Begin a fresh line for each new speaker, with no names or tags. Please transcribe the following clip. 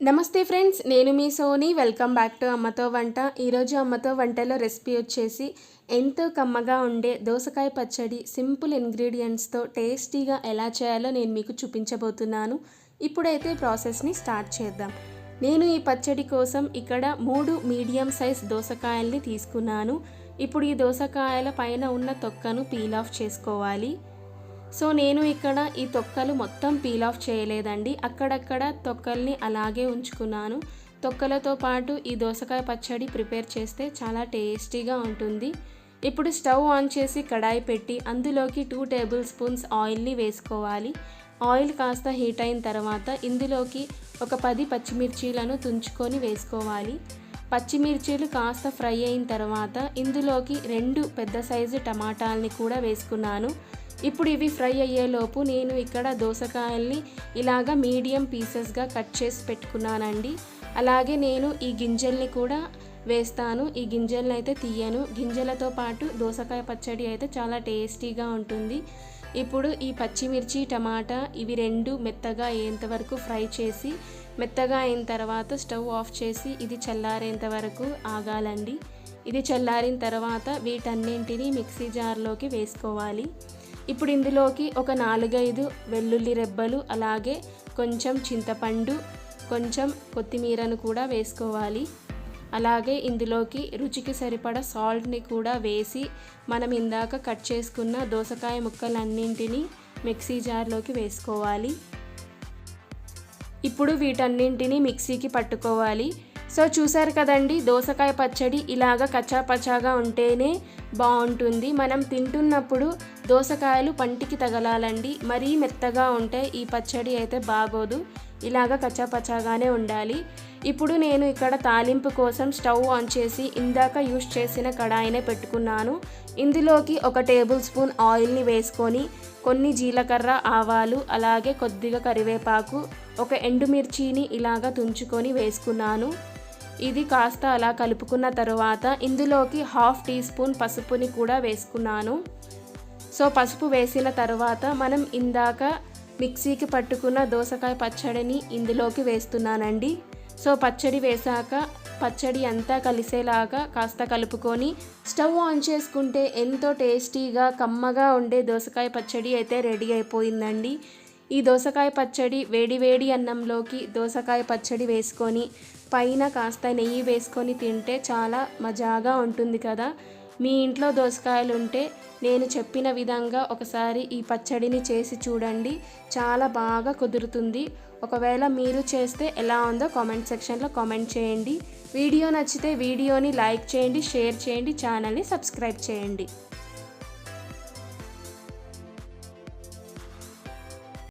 నమస్తే ఫ్రెండ్స్ నేను మీ సోని. వెల్కమ్ బ్యాక్ టు అమ్మతో వంట. ఈరోజు అమ్మతో వంటలో రెసిపీ వచ్చేసి ఎంతో కమ్మగా ఉండే దోసకాయ పచ్చడి సింపుల్ ఇంగ్రీడియంట్స్తో టేస్టీగా ఎలా చేయాలో నేను మీకు చూపించబోతున్నాను. ఇప్పుడైతే ప్రాసెస్ని స్టార్ట్ చేద్దాం. నేను ఈ పచ్చడి కోసం ఇక్కడ మూడు మీడియం సైజ్ దోసకాయల్ని తీసుకున్నాను. ఇప్పుడు ఈ దోసకాయల పైన ఉన్న తొక్కను పీల్ ఆఫ్ చేసుకోవాలి. సో నేను ఇక్కడ ఈ తొక్కలు మొత్తం పీల్ ఆఫ్ చేయలేదండి. అక్కడక్కడ తొక్కల్ని అలాగే ఉంచుకున్నాను. తొక్కలతో పాటు ఈ దోసకాయ పచ్చడి ప్రిపేర్ చేస్తే చాలా టేస్టీగా ఉంటుంది. ఇప్పుడు స్టవ్ ఆన్ చేసి కడాయి పెట్టి అందులోకి టూ టేబుల్ స్పూన్స్ ఆయిల్ని వేసుకోవాలి. ఆయిల్ కాస్త హీట్ అయిన తర్వాత ఇందులోకి ఒక పది పచ్చిమిర్చీలను తుంచుకొని వేసుకోవాలి. పచ్చిమిర్చీలు కాస్త ఫ్రై అయిన తర్వాత ఇందులోకి రెండు పెద్ద సైజు టమాటాలని కూడా వేసుకున్నాను. ఇప్పుడు ఇవి ఫ్రై అయ్యేలోపు నేను ఇక్కడ దోసకాయల్ని ఇలాగ మీడియం పీసెస్గా కట్ చేసి పెట్టుకున్నానండి. అలాగే నేను ఈ గింజల్ని కూడా వేస్తాను. ఈ గింజల్ని అయితే తీయను. గింజలతో పాటు దోసకాయ పచ్చడి అయితే చాలా టేస్టీగా ఉంటుంది. ఇప్పుడు ఈ పచ్చిమిర్చి టమాటా ఇవి రెండు మెత్తగా అయ్యేంత వరకు ఫ్రై చేసి మెత్తగా అయిన తర్వాత స్టవ్ ఆఫ్ చేసి ఇది చల్లారేంత వరకు ఆగాలండి. ఇది చల్లారిన తర్వాత వీటన్నింటినీ మిక్సీ జార్లోకి వేసుకోవాలి. ఇప్పుడు ఇందులోకి ఒక నాలుగైదు వెల్లుల్లి రెబ్బలు అలాగే కొంచెం చింతపండు కొంచెం కొత్తిమీరను కూడా వేసుకోవాలి. అలాగే ఇందులోకి రుచికి సరిపడ సాల్ట్ని కూడా వేసి మనం ఇందాక కట్ చేసుకున్న దోసకాయ ముక్కలన్నింటినీ మిక్సీ జార్లోకి వేసుకోవాలి. ఇప్పుడు వీటన్నింటినీ మిక్సీకి పట్టుకోవాలి. సో చూసారు కదండి దోసకాయ పచ్చడి ఇలాగ కచ్చాపచ్చాగా ఉంటేనే బాగుంటుంది. మనం తింటున్నప్పుడు దోసకాయలు పంటికి తగలాలండి. మరీ మెత్తగా ఉంటే ఈ పచ్చడి అయితే బాగోదు. ఇలాగ కచ్చాపచ్చాగానే ఉండాలి. ఇప్పుడు నేను ఇక్కడ తాలింపు కోసం స్టవ్ ఆన్ చేసి ఇందాక యూస్ చేసిన కడాయినే పెట్టుకున్నాను. ఇందులోకి ఒక టేబుల్ స్పూన్ ఆయిల్ని వేసుకొని కొన్ని జీలకర్ర ఆవాలు అలాగే కొద్దిగా కరివేపాకు ఒక ఎండుమిర్చిని ఇలాగ తుంచుకొని వేసుకున్నాను. ఇది కాస్త అలా కలుపుకున్న తర్వాత ఇందులోకి హాఫ్ టీ స్పూన్ పసుపుని కూడా వేసుకున్నాను. సో పసుపు వేసిన తర్వాత మనం ఇందాక మిక్సీకి పట్టుకున్న దోసకాయ పచ్చడిని ఇందులోకి వేస్తున్నానండి. సో పచ్చడి వేసాక పచ్చడి అంతా కలిసేలాగా కాస్త కలుపుకొని స్టవ్ ఆన్ చేసుకుంటే ఎంతో టేస్టీగా కమ్మగా ఉండే దోసకాయ పచ్చడి అయితే రెడీ అయిపోయిందండి. ఈ దోసకాయ పచ్చడి వేడి వేడి అన్నంలోకి దోసకాయ పచ్చడి వేసుకొని పైన కాస్త నెయ్యి వేసుకొని తింటే చాలా మజాగా ఉంటుంది కదా. మీ ఇంట్లో దోసకాయలు ఉంటే నేను చెప్పిన విధంగా ఒకసారి ఈ పచ్చడిని చేసి చూడండి. చాలా బాగా కుదురుతుంది. ఒకవేళ మీరు చేస్తే ఎలా ఉందో కామెంట్ సెక్షన్లో కామెంట్ చేయండి. వీడియో నచ్చితే వీడియోని లైక్ చేయండి షేర్ చేయండి ఛానల్ని సబ్స్క్రైబ్ చేయండి.